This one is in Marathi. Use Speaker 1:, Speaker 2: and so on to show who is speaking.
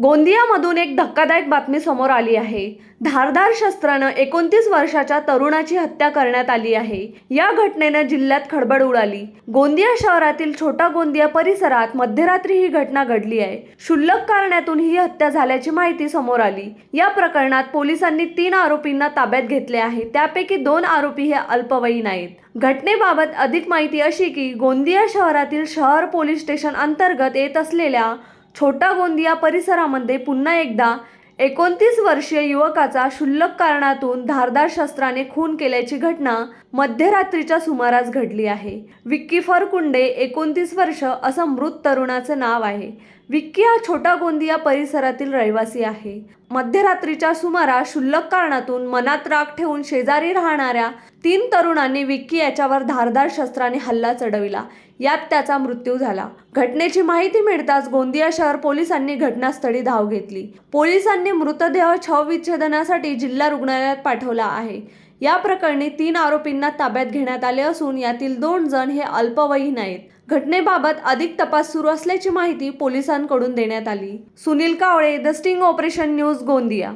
Speaker 1: गोंदियामधून एक धक्कादायक बातमी समोर आली आहे. धारदार शस्त्रानं एकोणतीस वर्षाच्या तरुणाची हत्या करण्यात आली आहे. या घटनेनं जिल्ह्यात खळबळ उडाली. गोंदिया शहरातील छोटा गोंदिया परिसरात मध्यरात्री ही घटना घडली आहे. क्षुल्लक कारणातून ही हत्या झाल्याची माहिती समोर आली. या प्रकरणात पोलिसांनी तीन आरोपींना ताब्यात घेतले आहे. त्यापैकी दोन आरोपी हे अल्पवयीन आहेत. घटनेबाबत अधिक माहिती अशी की गोंदिया शहरातील शहर पोलीस स्टेशन अंतर्गत येत असलेल्या छोटा गोंदिया परिसरामध्ये पुन्हा एकदा एकोणतीस वर्षीय युवकाचा क्षुल्लक कारणातून धारदार शस्त्राने खून केल्याची घटना मध्यरात्रीच्या सुमारास घडली आहे. विक्की फरकुंडे एकोणतीस वर्ष असं मृत तरुणाचं नाव आहे. विक्की हा छोटा गोंदिया परिसरातील रहिवासी आहे. मध्यरात्रीच्या सुमारास क्षुल्लक कारणातून मनात राग ठेवून शेजारी राहणाऱ्या तीन तरुणांनी विक्की याच्यावर धारदार शस्त्राने हल्ला चढविला. यात त्याचा मृत्यू झाला. घटनेची माहिती मिळताच गोंदिया शहर पोलिसांनी घटनास्थळी धाव घेतली. पोलिसांनी मृतदेह छविच्छेदनासाठी जिल्हा रुग्णालयात पाठवला आहे. या प्रकरणी तीन आरोपींना ताब्यात घेण्यात आले असून यातील दोन जण हे अल्पवयीन आहेत. घटनेबाबत अधिक तपास सुरू असल्याची माहिती पोलिसांकडून देण्यात आली. Sunil Kawale the sting operation news Gondia.